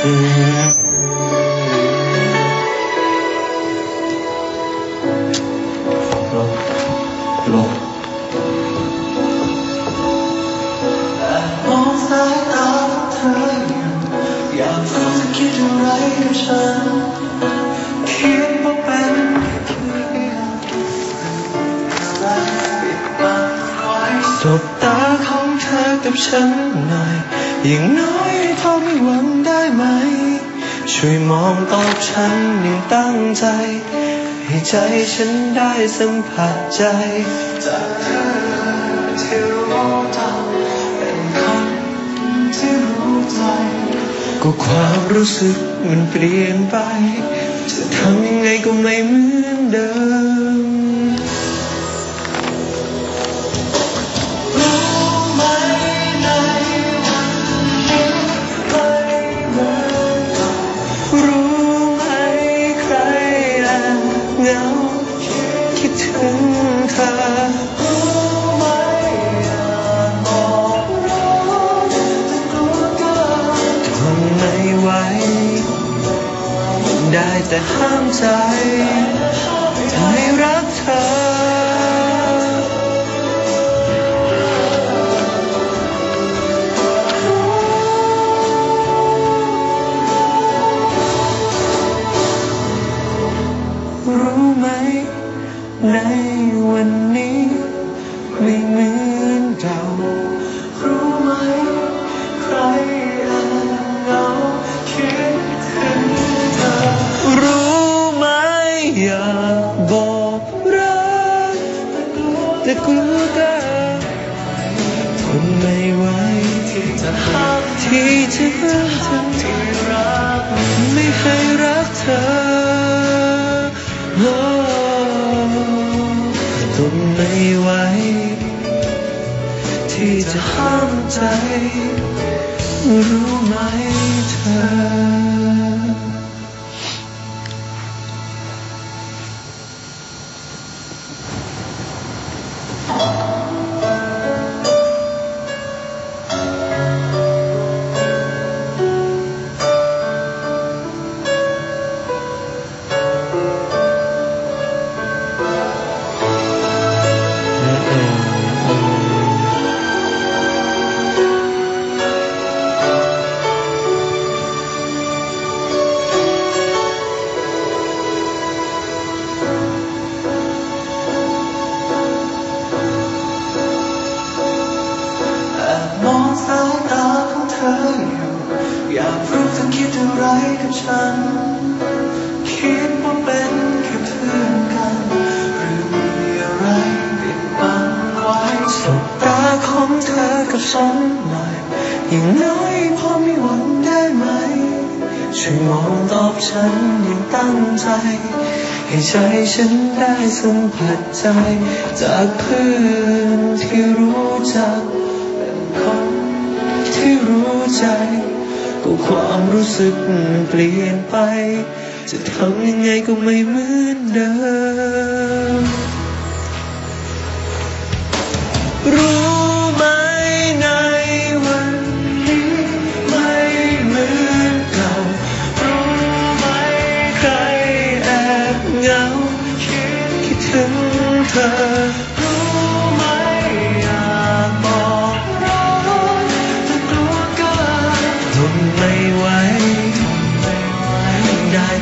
มองสายตาเธออยู่อยากรู้เธอคิดอะไรกับฉันคิดว่าเป็นเพียงอะไรปิดบังไว้สบตาของเธอกับฉันหน่อยอย่างน้อย พอมีหวังได้ไหม ช่วยมองตอบฉันอย่างตั้งใจ ให้ใจฉันได้สัมผัสใจ จากเธอที่รู้จักเป็นคนที่รู้ใจ ก็ความรู้สึกมันเปลี่ยนไป จะทำยังไงก็ไม่เหมือนเดิม ได้แต่ห้ามใจ ทั้งที่รักไม่เคยรักเธอโอ้ทนไม่ไหวที่จะห้ามใจ รู้ไหมเธอ คิดอะไรกับฉัน คิดว่าเป็นแค่เพื่อนกัน หรือมีอะไรปิดบังไว้สบตาของเธอกับฉันหน่อยอย่างน้อยพอมีหวังได้ไหม ช่วยมองตอบฉันอย่างตั้งใจ ให้ใจฉันได้สัมผัสใจ จากเพื่อนที่รู้จักเป็นคนที่รู้ใจ ก็ความรู้สึกเปลี่ยนไป จะทำยังไงก็ไม่เหมือนเดิม รู้ไหมในวันนี้ไม่เหมือนเก่า รู้ไหมใครแอบเหงาคิดคิดถึงเธอ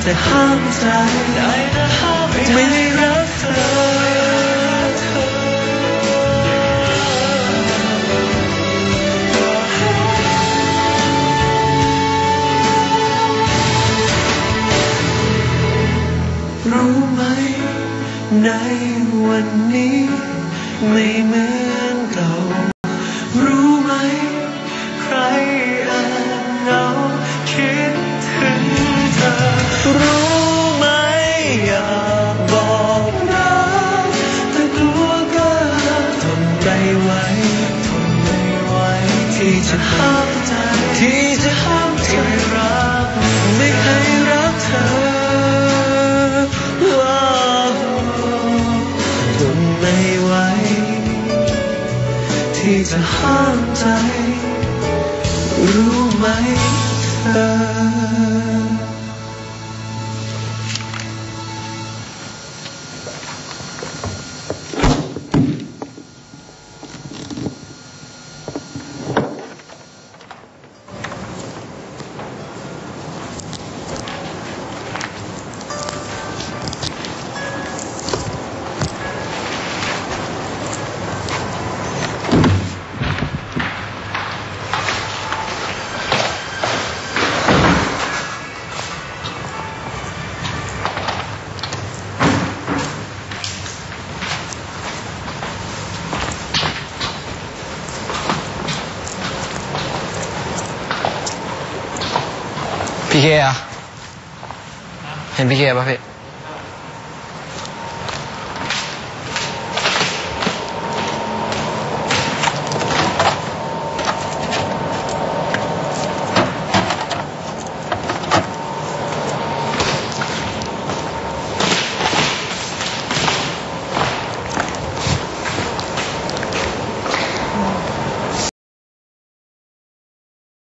ได้แจะห้ามใจที่จะห้ามใจรักไม่ให้รักเธอว้าทนไม่ไหวที่จะห้ามใจ รู้ไหมเธอ พี่เคอะเห็นพี่เคป่ะพี่